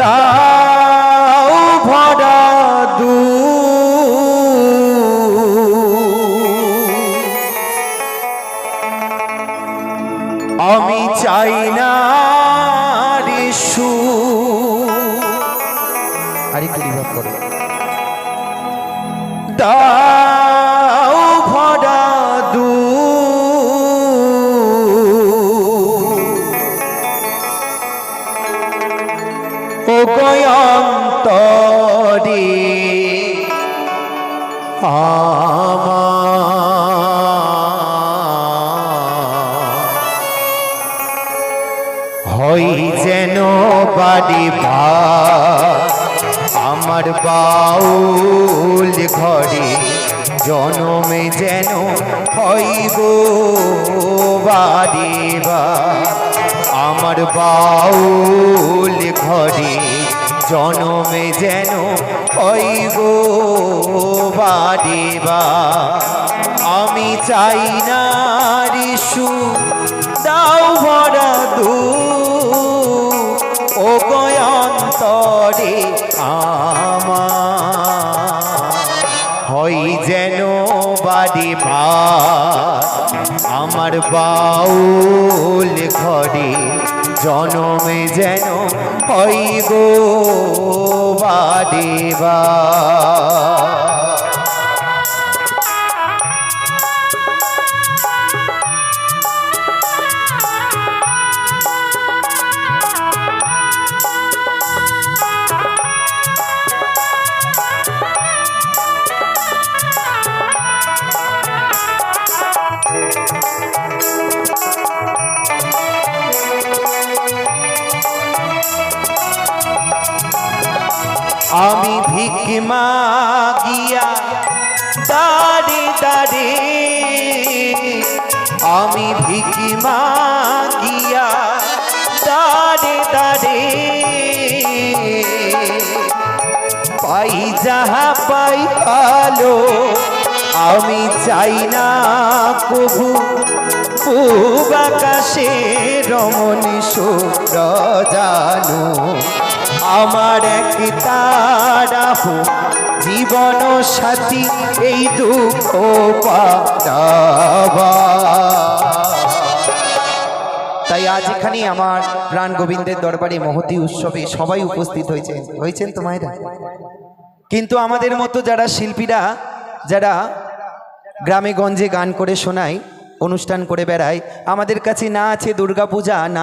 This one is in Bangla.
দাও ভরা দু। আমি চাই না রে সু আর একটু রিভাব করো। দাও ও গয়ন্তরে আমার হই যেন বাড়ি আমার বাউল ঘরে জনমে যেন হইব বাড়ি বা আমার বাউল ঘরে জনমে যেন হইব বাড়ি বা আমি চাই না রিসু, দাও ভরা দু ও গয়ন্তরে আমার হই যেন বাড়ি বা আমার বাউল ঘরে জনমে যেন হই গো বাড়ি বা আমি ভিক মাগিয়া দাঁড়ে দাঁড়ে। আমি ভিক মাগিয়া দাঁড়ে দাঁড়ে। পাই যাহা পাই ভালো আমি চাই না কবু পূব আকাশে রমণী শুক্র জানো। আমার এক তারা জীবন সাথী, এই দুঃখ তাই আজ এখানে আমার প্রাণ গোবিন্দের দরবারে মহতি উৎসবে সবাই উপস্থিত হয়েছেন। হয়েছেন তো মায়েরা? কিন্তু আমাদের মতো যারা শিল্পীরা, যারা গ্রামে গঞ্জে গান করে শোনাই অনুষ্ঠান করে বেড়ায় আমাদের কাছে না আছে দুর্গাপূজা না